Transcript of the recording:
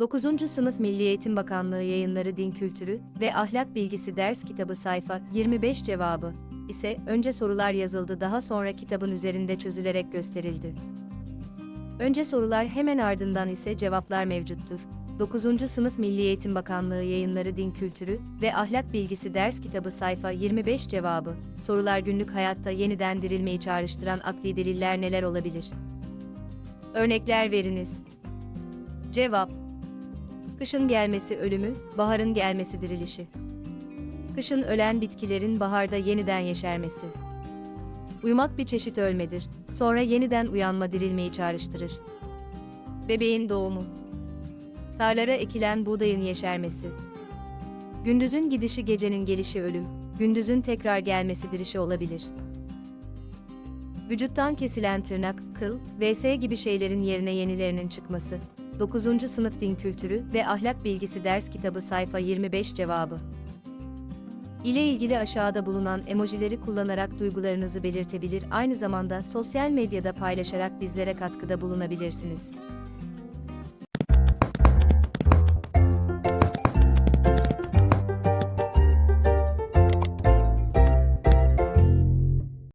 9. Sınıf Milli Eğitim Bakanlığı Yayınları Din Kültürü ve Ahlak Bilgisi Ders Kitabı sayfa 25 cevabı ise önce sorular yazıldı daha sonra kitabın üzerinde çözülerek gösterildi. Önce sorular hemen ardından ise cevaplar mevcuttur. 9. Sınıf Milli Eğitim Bakanlığı Yayınları Din Kültürü ve Ahlak Bilgisi Ders Kitabı sayfa 25 cevabı Sorular günlük hayatta yeniden dirilmeyi çağrıştıran akli deliller neler olabilir? Örnekler veriniz. Cevap Kışın gelmesi ölümü, baharın gelmesi dirilişi. Kışın ölen bitkilerin baharda yeniden yeşermesi. Uyumak bir çeşit ölmedir. Sonra yeniden uyanma dirilmeyi çağrıştırır. Bebeğin doğumu. Tarlara ekilen buğdayın yeşermesi. Gündüzün gidişi gecenin gelişi ölüm, gündüzün tekrar gelmesi dirişi olabilir. Vücuttan kesilen tırnak, kıl, vs gibi şeylerin yerine yenilerinin çıkması. 9. Sınıf Din Kültürü ve Ahlak Bilgisi Ders Kitabı sayfa 25 cevabı. ile ilgili aşağıda bulunan emojileri kullanarak duygularınızı belirtebilir, aynı zamanda sosyal medyada paylaşarak bizlere katkıda bulunabilirsiniz.